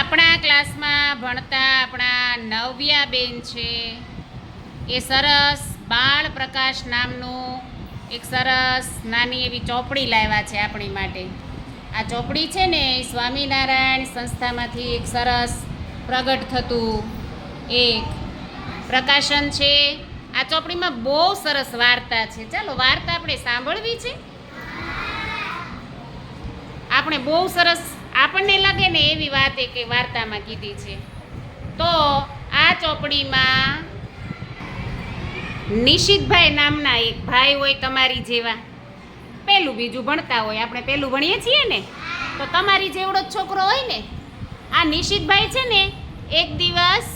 આપણા ક્લાસમાં ભણતા આપણા નવ્યાબેન છે. એ સરસ બાળ પ્રકાશ નામનું એક સરસ નાની એવી ચોપડી લાવ્યા છે આપણી માટે. આ ચોપડી છે ને એ સ્વામિનારાયણ સંસ્થામાંથી એક સરસ પ્રગટ થતું એક પ્રકાશન છે. આ ચોપડીમાં બહુ સરસ વાર્તા છે. ચાલો વાર્તા આપણે સાંભળવી છે. આપણે બહુ સરસ આપણને લાગે ને એવી વાત એક વાર્તામાં કીધી છે. તો આ ચોપડીમાં નિશિતભાઈ નામના એક ભાઈ હોય તમારી જેવા. પહેલું બીજું ભણતા હોય, આપણે પહેલું ભણીએ છીએ ને? તો તમારી જેવડો જ છોકરો હોય ને? આ નિશિતભાઈ છે ને, એક દિવસ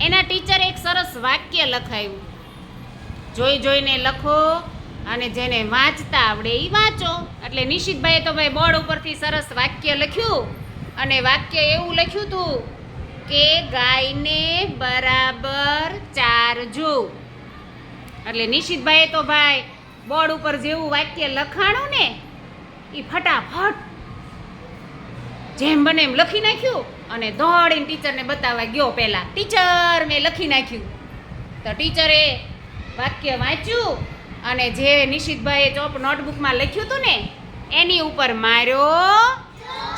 એના ટીચરે એક સરસ વાક્ય લખાયું. જોઈ જોઈને લખો અને જેને વાંચતા આવડે એ વાંચો. એટલે નિશિતભાઈએ તો ભાઈ બોર્ડ ઉપરથી સરસ વાક્ય લખ્યું. અને વાક્ય એવું લખ્યું હતું કે ગાયને બરાબર ચારજો. એટલે નિશિતભાઈએ તો ભાઈ બોર્ડ ઉપર જેવું વાક્ય લખાણું ને એ ફટાફટ જેમ બને એમ લખી નાખ્યું. અને દોડીને ટીચરને બતાવવા ગયો પહેલાં. ટીચર મેં લખી નાખ્યું. તો ટીચરે વાક્ય વાંચ્યું. અને જે નિશિતભાઈએ ચોપ નોટબુકમાં લખ્યું હતું ને, એની ઉપર માર્યો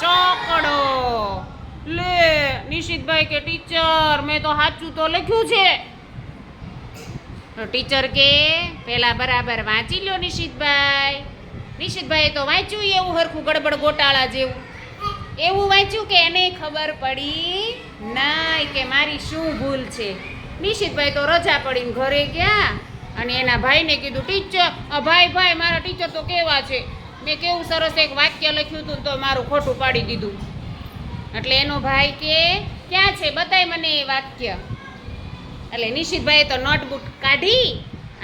ચોકડો. લે, નિશિતભાઈ કે, ટીચર, મેં તો સાચું તો લખ્યું છે. ટીચર કે, પેલા બરાબર વાંચી લ્યો નિશિતભાઈ. નિશિતભાઈએ તો વાંચ્યું એવું હરખું ગડબડ ગોટાળા જેવું. એવું વાંચ્યું કે એને ખબર પડી નાય કે મારી શું ભૂલ છે. નિશિતભાઈ તો રજા પડીને ઘરે ગયા. અને એના ભાઈને કીધું, ટીચર ભાઈ ભાઈ, મારા ટીચર તો કેવા છે? મેં કેવું સરસ એક વાક્ય લખ્યું હતું તો મારું ખોટું પાડી દીધું. એટલે એનો ભાઈ કે, ક્યાં છે? બતાય મને એ વાક્ય. એટલે નિશિતભાઈએ તો નોટબુક કાઢી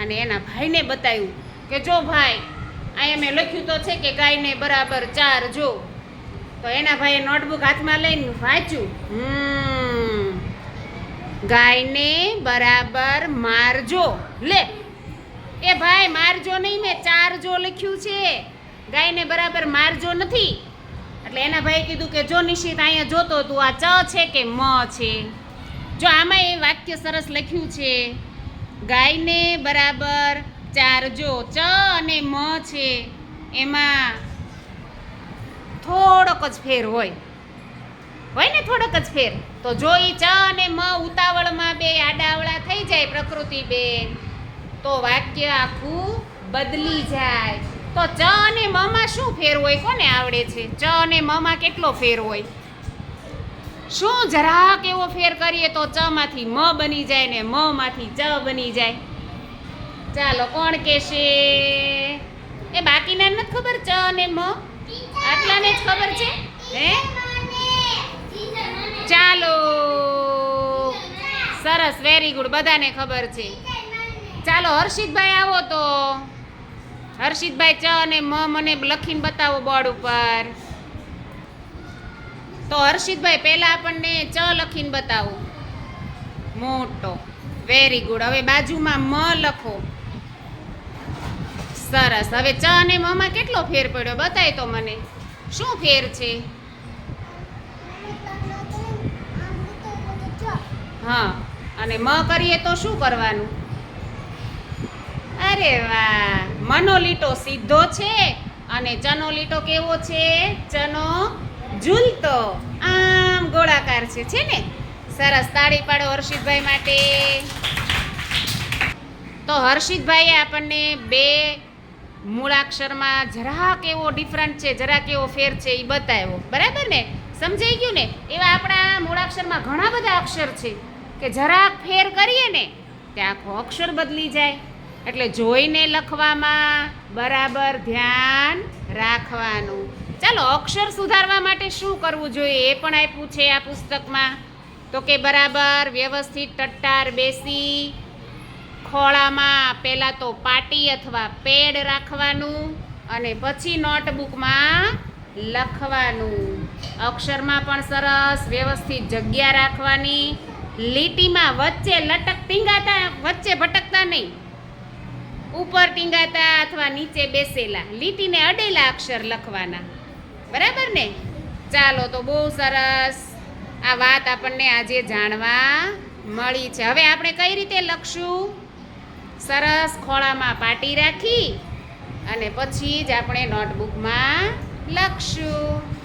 અને એના ભાઈને બતાવ્યું કે, જો ભાઈ અહીંયા મેં લખ્યું તો છે કે ગાયને બરાબર ચાર જો. તો એના ભાઈએ નોટબુક હાથમાં લઈને વાંચ્યું. હમ ગાયને બરાબર મારજો. લે. એ ભાઈ, મારજો નહીં, મેં ચારજો લખ્યું છે. ગાયને બરાબર મારજો નથી. એટલે એના ભાઈએ કીધું કે જો નિશ્ચિત અહીંયા જોતો તું, આ ચ છે કે મ છે? જો આમાં એ વાક્ય સરસ લખ્યું છે. ગાયને બરાબર ચારજો, ચ અને મ છે. એમાં થોડોક જ ફેર હોય. હોય ને થોડોક જ ફેર? તો જો એ ચ અને મ ઉતાવળમાં બે આડાવળા થઈ જાય પ્રકૃતિ બેન. તો વાક્ય આખું બદલી જાય. તો ચ અને મમાં શું ફેર હોય કોને આવડે છે? ચ અને મમાં કેટલો ફેર હોય? શું જરાક એવો ફેર કરીએ તો ચ માંથી મ બની જાય ને મ માંથી ચ બની જાય? ચાલો કોણ કહેશે? એ બાકીના નથી ખબર? ચ અને મ? આટલાને જ ખબર છે? હે? સરસ વેરી ગુડ બધાને ખબર છે. ચાલો, હર્ષિતભાઈ આવો તો. હર્ષિતભાઈ ચ અને મ મને લખીને બતાવો બોર્ડ ઉપર. તો હર્ષિતભાઈ, પહેલા આપણને ચ લખીને બતાવો. મોટો વેરી ગુડ હવે બાજુમાં મ લખો. સરસ. હવે ચ અને મમાં કેટલો ફેર પડ્યો? બતાય તો મને. શું ફેર છે? હા. અને મ કરીએ તો શું કરવાનું? અરે વાહ! મનો લીટો સીધો છે અને ચનો લીટો કેવો છે? ચનો ઝૂલતો. આમ ગોળાકાર છે છે ને? સરસ, તાળી પાડો હર્ષિતભાઈ માટે. તો હર્ષિતભાઈએ આપણને બે મૂળાક્ષરમાં જરાક એવો ડિફરન્ટ છે જરાક એવો ફેર છે એ બતાવ્યો. બરાબર ને? સમજાઈ ગયું ને? એવા આપણા મૂળાક્ષરમાં ઘણા બધા અક્ષર છે. કે જરાક ફેર કરીએ ને, ત્યાં આખો અક્ષર બદલી જાય. એટલે જોઈને લખવામાં બરાબર ધ્યાન રાખવાનું. ચાલો, અક્ષર સુધારવા માટે શું કરવું જોઈએ એ પણ આપ્યું છે આ પુસ્તકમાં. તો કે બરાબર વ્યવસ્થિત ટટ્ટાર બેસી, ખોળામાં પહેલાં તો પાટી અથવા પેડ રાખવાનું અને પછી નોટબુકમાં લખવાનું. અક્ષરમાં પણ સરસ વ્યવસ્થિત જગ્યા રાખવાની. લીટીમાં વચ્ચે લટક ટીંગાતા, વચ્ચે ભટકતા નહીં. ઉપર ટીંગાતા અથવા નીચે બેસેલા. લીટીને અડેલા અક્ષર લખવાના. બરાબર ને? ચાલો તો બહુ સરસ. આ વાત આપણને આજે જાણવા મળી છે. હવે આપણે કઈ રીતે લખશું? સરસ ખોળામાં પાટી રાખી અને પછી જ આપણે નોટબુકમાં લખશું.